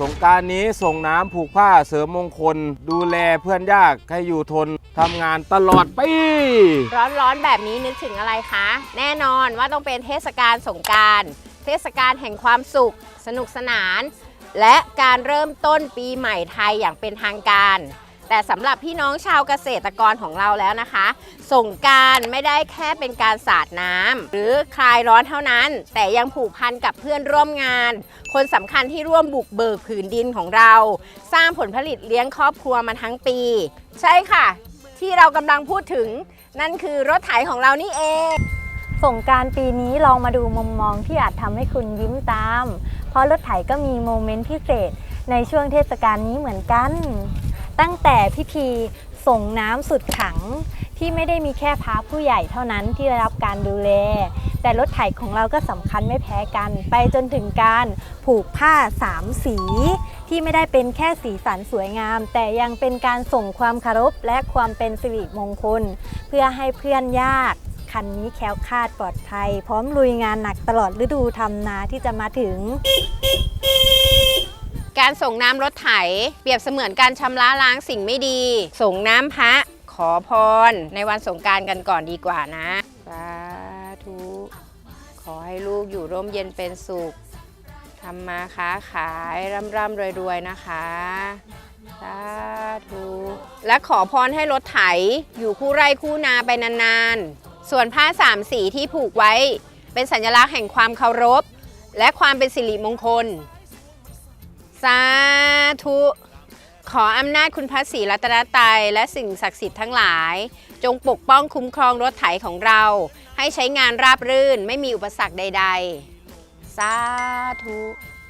สงการนี้ส่งน้ำผูกผ้าเสริมมงคล ดูแลเพื่อนยากให้อยู่ทนทำงานตลอดปี ร้อนๆแบบนี้นึกถึงอะไรคะ แน่นอนว่าต้องเป็นเทศกาลสงการ เทศกาลแห่งความสุข สนุกสนาน และการเริ่มต้นปีใหม่ไทยอย่างเป็นทางการ แต่สำหรับพี่น้องชาวเกษตรกรของเราแล้วนะคะ สงการไม่ได้แค่เป็นการสาดน้ำหรือคลายร้อนเท่านั้น แต่ยังผูกพันกับเพื่อนร่วมงาน คนสำคัญที่ร่วมบุกเบิกผืนดินของเรา สร้างผลผลิตเลี้ยงครอบครัวมาทั้งปี ใช่ค่ะ ที่เรากำลังพูดถึง นั่นคือรถไถของเรานี่เองสงการปีนี้ลองมาดูมุมมองที่อาจทำให้คุณยิ้มตาม เพราะรถไถก็มีโมเมนต์พิเศษในช่วงเทศกาลนี้เหมือนกัน ตั้งแต่พิธีส่งน้ำสุดขังที่ไม่ได้มีแค่พระผู้ใหญ่เท่านั้นที่ได้รับการดูแล แต่รถไถของเราก็สำคัญไม่แพ้กัน ไปจนถึงการผูกผ้าสามสี ที่ไม่ได้เป็นแค่สีสันสวยงาม แต่ยังเป็นการส่งความคารพและความเป็นสิริมงคล เพื่อให้เพื่อนยากคันนี้แคล้วคลาดปลอดภัย พร้อมลุยงานหนักตลอดฤดูทำนาที่จะมาถึง การส่งน้ำรถไถ เปรียบเสมือนการชำระล้างสิ่งไม่ดี ส่งน้ำพระขอพร ในวันสงการกันก่อนดีกว่านะสาธุขอให้ลูกอยู่ร่มเย็นเป็นสุขทำมาค้าขายร่ำร่ำรวยรวยๆนะคะสาธุและขอพรให้รถไถ อยู่คู่ไร่คู่นาไปนานๆ ส่วนผ้าสามสีที่ผูกไว้ เป็นสัญลักษณ์แห่งความเคารพ และความเป็นสิริมงคล สาธุ ขออำนาจคุณพระศรีรัตนตรัยและสิ่งศักดิ์สิทธิ์ทั้งหลาย จงปกป้องคุ้มครองรถไถของเรา ให้ใช้งานราบรื่นไม่มีอุปสรรคใด ๆ สาธุ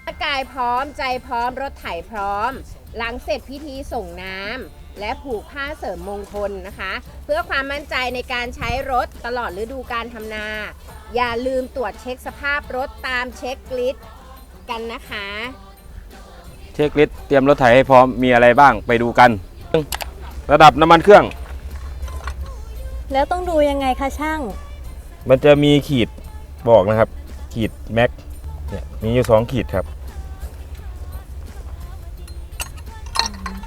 ร่างกายพร้อมใจพร้อมรถไถพร้อม หลังเสร็จพิธีส่งน้ำและผูกผ้าเสริมมงคลนะคะ เพื่อความมั่นใจในการใช้รถตลอดฤดูการทำนา อย่าลืมตรวจเช็คสภาพรถตามเช็คลิสต์กันนะคะ เช็คลิสต์เตรียมรถไถให้พร้อมมีอะไรบ้างไปดูกัน ระดับน้ำมันเครื่อง แล้วต้องดูยังไงคะช่าง มันจะมีขีดบอกนะครับ ขีดแม็กเนี่ยมีอยู่สองขีดครับ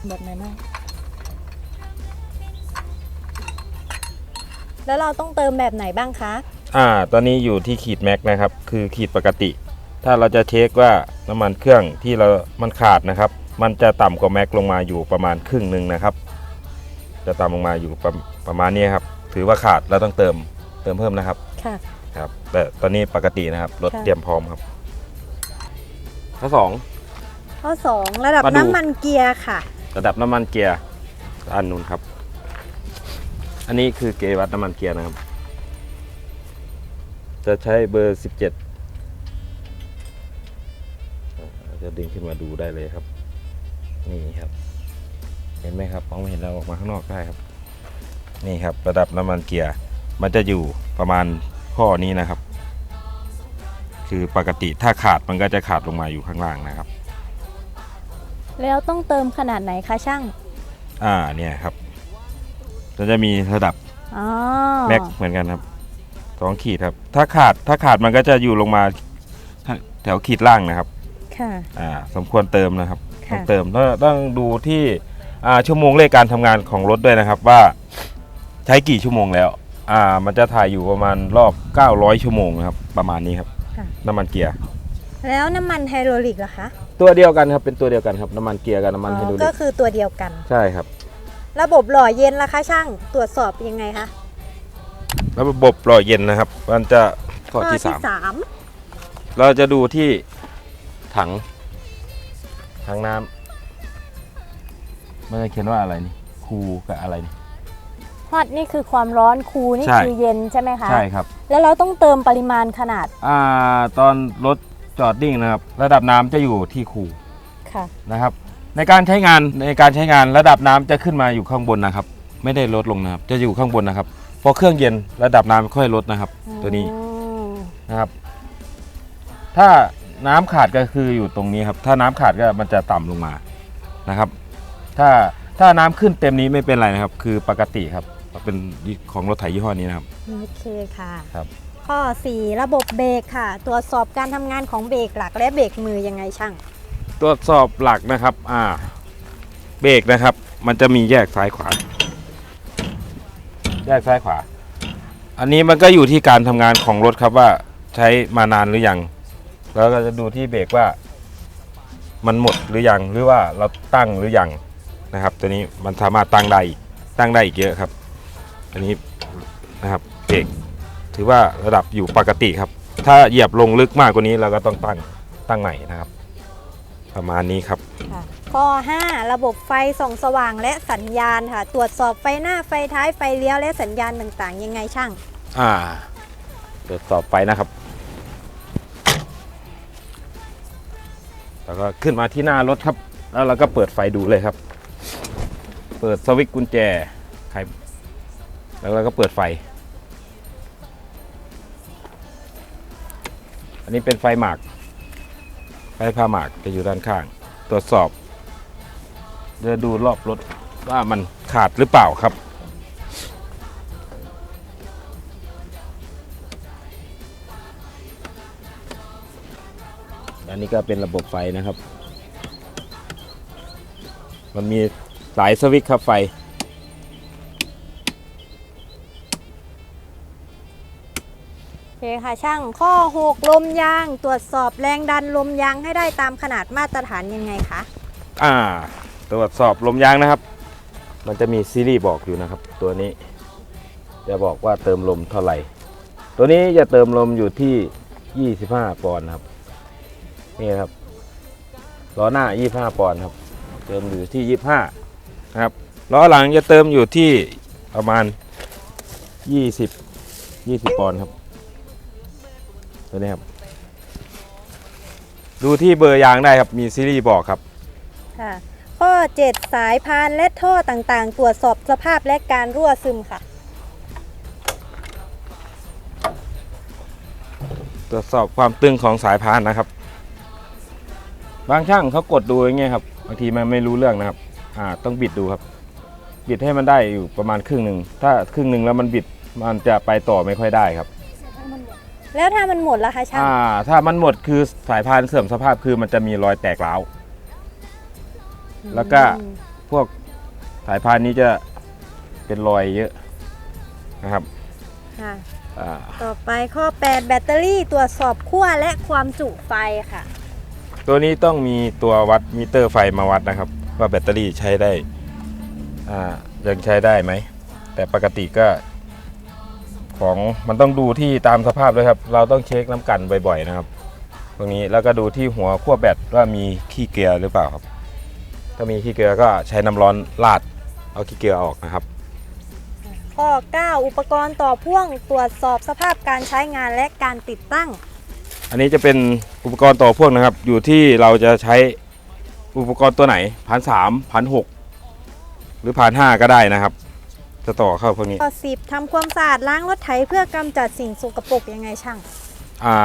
แบบไหนบ้างแล้วเราต้องเติมแบบไหนบ้างคะ อ่า ตอนนี้อยู่ที่ขีดแม็กนะครับ คือขีดปกติ ถ้าเราจะเช็คว่าน้ำมันเครื่องที่เรา มันขาดนะครับ มันจะต่ำกว่าแม็กลงมาอยู่ประมาณครึ่งหนึ่งนะครับ จะต่ำลงมาอยู่ประประมาณนี้ครับ ถือว่าขาดเราต้องเติมเติมเพิ่มนะครับ ค่ะ ครับ แต่ตอนนี้ปกตินะครับรถค่ะ เตรียมพร้อมครับ ข้อสอง ข้อ2ระดับมาดู น้ำมันเกียร์ค่ะ ระดับน้ำมันเกียร์อันนู้นครับ อันนี้คือเกจวัดน้ำมันเกียร์นะครับ จะใช้เบอร์ 17 จะดึงขึ้นมาดูได้เลยครับ นี่ครับ เห็นไหมครับมองไม่เห็นเราออกมาข้างนอกได้ครับ นี่ครับระดับน้ำมันเกียร์มันจะอยู่ประมาณข้อนี้นะครับ คือปกติถ้าขาดมันก็จะขาดลงมาอยู่ข้างล่างนะครับ แล้วต้องเติมขนาดไหนคะช่าง อ่าเนี่ยครับมันจะมีระดับอ๋อแม็กเหมือนกันครับสองขีดครับ ถ้าขาดถ้าขาดมันก็จะอยู่ลงมาแถวขีดล่างนะครับ ค่ะ อ่าสมควรเติมนะครับค่ะ ต้องเติมต้องต้องดูที่อ่าชั่วโมงเลขการทำงานของรถด้วยนะครับว่าใช้กี่ชั่วโมงแล้ว อ่า มันจะถ่ายอยู่ประมาณรอบ 900 ชั่วโมงนะครับ ประมาณนี้ครับค่ะ น้ำมันเกียร์แล้วน้ำมันไฮโดรลิกล่ะคะตัวเดียวกันครับเป็นตัวเดียวกันครับน้ำมันเกียร์กับน้ำมันไฮอ๋ดรออลิก็กคือตัวเดียวกัน ใช่ครับ ระบบหล่อเย็นล่ะคะช่างตรวจสอบยังไงคะแล้วระบบหล่อเย็นนะครับ มันจะข้อที่สามสามเราจะดูที่ ถัง ถังน้ำมันจะเขียนว่าอะไรนี่คูกับอะไรนี่ฮอตนี่คือความร้อนคูลนี่ใช่คือเย็นใช่ไหมคะใช่ครับ แล้วเราต้องเติมปริมาณขนาด อ่า ตอนรถจอดนิ่งนะครับ ระดับน้ำจะอยู่ที่คูค่ะนะครับ ในการใช้งานในการใช้งานระดับน้ำจะขึ้นมาอยู่ข้างบนนะครับ ไม่ได้ลดลงนะครับ จะอยู่ข้างบนนะครับพอเครื่องเย็นระดับน้ำค่อยลดนะครับ ตัวนี้อืมนะครับ ถ้า น้ำขาดก็คืออยู่ตรงนี้ครับ ถ้าน้ำขาดก็มันจะต่ำลงมานะครับ ถ้าถ้าน้ำขึ้นเต็มนี้ไม่เป็นไรนะครับ คือปกติครับเป็นของรถไถยี่ห้อนี้นะครับ โอเคค่ะ ครับ ข้อ 4 ระบบเบรกค่ะ ตรวจสอบการทำงานของเบรกหลักและเบรกมือยังไงช่าง ตรวจสอบหลักนะครับ อ่า เบรกนะครับ มันจะมีแยกซ้ายขวา แยกซ้ายขวา อันนี้มันก็อยู่ที่การทำงานของรถครับว่าใช้มานานหรือยัง แล้วก็จะดูที่เบรกว่า มันหมดหรือยังหรือว่าเราตั้งหรือยังนะครับ ตัวนี้มันสามารถตั้งได้อีกตั้งได้อีกเยอะครับ อันนี้นะครับเบรกถือว่าระดับอยู่ปกติครับ ถ้าเหยียบลงลึกมากกว่านี้เราก็ต้องตั้งตั้งใหม่นะครับ ประมาณนี้ครับค่ะข้อ 5 ระบบไฟส่องสว่างและสัญญาณค่ะ ตรวจสอบไฟหน้าไฟท้ายไฟเลี้ยวและสัญญาณต่างๆ ยังไงช่าง อ่าตรวจสอบไปนะครับ แล้วก็ขึ้นมาที่หน้ารถครับ แล้วเราก็เปิดไฟดูเลยครับ เปิดสวิตช์กุญแจใครแล้วเราก็เปิดไฟ อันนี้เป็นไฟหมาก ไฟผ้าหมากจะอยู่ด้านข้าง ตรวจสอบจะดูรอบรถว่ามันขาดหรือเปล่าครับ อันนี้ก็เป็นระบบไฟนะครับ มันมีสายสวิตช์ครับไฟ โอเคค่ะช่างข้อ 6 ลมยาง ตรวจสอบแรงดันลมยางให้ได้ตามขนาดมาตรฐานยังไงคะอ่า ตรวจสอบลมยางนะครับ มันจะมีซีรีส์บอกอยู่นะครับ ตัวนี้ จะบอกว่าเติมลมเท่าไหร่ ตัวนี้จะเติมลมอยู่ที่ 25 ปอนด์ครับ นี่นะครับล้อหน้า 25 ปอนด์ครับ เติมอยู่ที่ 25นะครับล้อหลังจะเติมอยู่ที่ประมาณ 20 20 ปอนด์ครับตัวนี้ครับ ดูที่เบอร์ยางได้ครับมีซีรีส์บอกครับค่ะข้อ 7 สายพานและท่อต่างๆ ตรวจสอบสภาพและการรั่วซึมค่ะ ตรวจสอบความตึงของสายพานนะครับ บางช่างเขากดดูอย่างเงี้ยครับบางทีมันไม่รู้เรื่องนะครับ อ่าต้องบิดดูครับ บิดให้มันได้อยู่ประมาณครึ่งหนึ่งถ้าครึ่งหนึ่งแล้วมันบิดมันจะไปต่อไม่ค่อยได้ครับ แล้วถ้ามันหมดล่ะคะช่างอ่า ถ้ามันหมดคือสายพานเสื่อมสภาพคือมันจะมีรอยแตกร้าวแล้วก็อืมพวกสายพานนี้จะเป็นรอยเยอะนะครับค่ะอ่า ต่อไปข้อ 8 แบตเตอรี่ตรวจสอบขั้วและความจุไฟค่ะ ตัวนี้ต้องมีตัววัดมิเตอร์ไฟมาวัดนะครับ ว่าแบตเตอรี่ใช้ได้อ่ายังใช้ได้ไหม แต่ปกติก็ของมันต้องดูที่ตามสภาพด้วยครับ เราต้องเช็คน้ำกันบ่อยๆนะครับ ตรงนี้แล้วก็ดูที่หัวขั้วแบตว่ามีขี้เกลือหรือเปล่าครับ ถ้ามีขี้เกลือก็ใช้น้ำร้อนราดเอาขี้เกลือออกนะครับข้อ 9 อุปกรณ์ต่อพ่วงตรวจสอบสภาพการใช้งานและการติดตั้ง อันนี้จะเป็นอุปกรณ์ต่อพ่วงนะครับ อยู่ที่เราจะใช้อุปกรณ์ตัวไหนพันสามพันหกหรือพันห้าก็ได้นะครับ จะต่อเข้าพวกนี้ข้อ10ทำความสะอาดล้างรถไถเพื่อกำจัดสิ่งสกปรกยังไงช่าง อ่า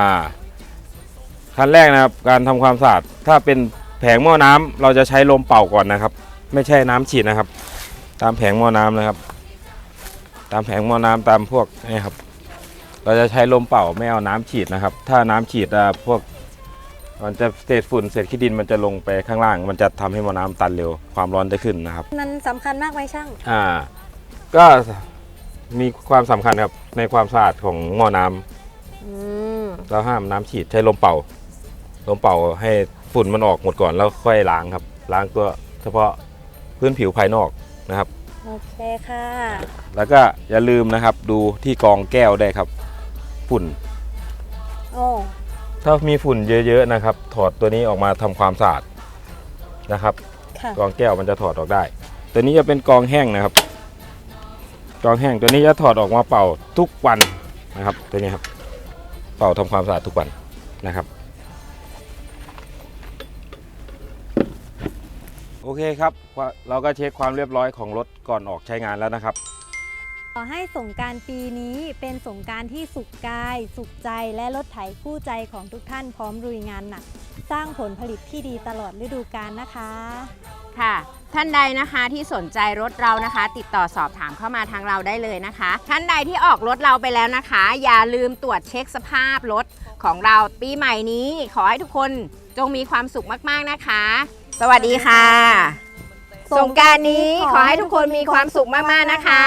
ขั้นแรกนะครับ การทำความสะอาดถ้าเป็นแผงหม้อน้ำเราจะใช้ลมเป่าก่อนนะครับ ไม่ใช่น้ำฉีดนะครับ ตามแผงหม้อน้ำนะครับ ตามแผงหม้อน้ำตามพวกนี่ครับ เราจะใช้ลมเป่าไม่เอาน้ำฉีดนะครับ ถ้าน้ำฉีดอะพวกมันจะเศษฝุ่นเศษขี้ดินมันจะลงไปข้างล่าง มันจะทำให้หม้อน้ำตันเร็ว ความร้อนจะขึ้นนะครับ มันสำคัญมากไหมช่าง อ่า ก็มีความสำคัญครับในความสะอาดของหม้อน้ำอืมเราห้ามน้ำฉีดใช้ลมเป่า ลมเป่าให้ฝุ่นมันออกหมดก่อนแล้วค่อยล้างครับ ล้างตัวเฉพาะพื้นผิวภายนอกนะครับ โอเคค่ะ แล้วก็อย่าลืมนะครับดูที่กรองแก้วได้วยครับ ฝุ่น โอ้ถ้ามีฝุ่นเยอะๆนะครับ ถอดตัวนี้ออกมาทำความสะอาดนะครับ ค่ะกรองแก้วมันจะถอดออกได้ ตัวนี้จะเป็นกรองแห้งนะครับ กรองแห้งตัวนี้จะถอดออกมาเป่าทุกวันนะครับ ตัวนี้ครับ เป่าทำความสะอาดทุกวันนะครับ โอเคครับว่าเราก็เช็คความเรียบร้อยของรถก่อนออกใช้งานแล้วนะครับ ขอให้สงการปีนี้เป็นสงการที่สุขกาย สุขใจและรถไถคู่ใจของทุกท่านพร้อมรุยงานหนัก สร้างผลผลิตที่ดีตลอดฤดูกาลนะคะ ค่ะ ท่านใดนะคะที่สนใจรถเรานะคะ ติดต่อสอบถามเข้ามาทางเราได้เลยนะคะ ท่านใดที่ออกรถเราไปแล้วนะคะ อย่าลืมตรวจเช็คสภาพรถของเราปีใหม่นี้ ขอให้ทุกคนจงมีความสุขมากๆนะคะ สวัสดีค่ะ สงกรารนี้ขอให้ทุกคนมีความสุขมากๆนะคะ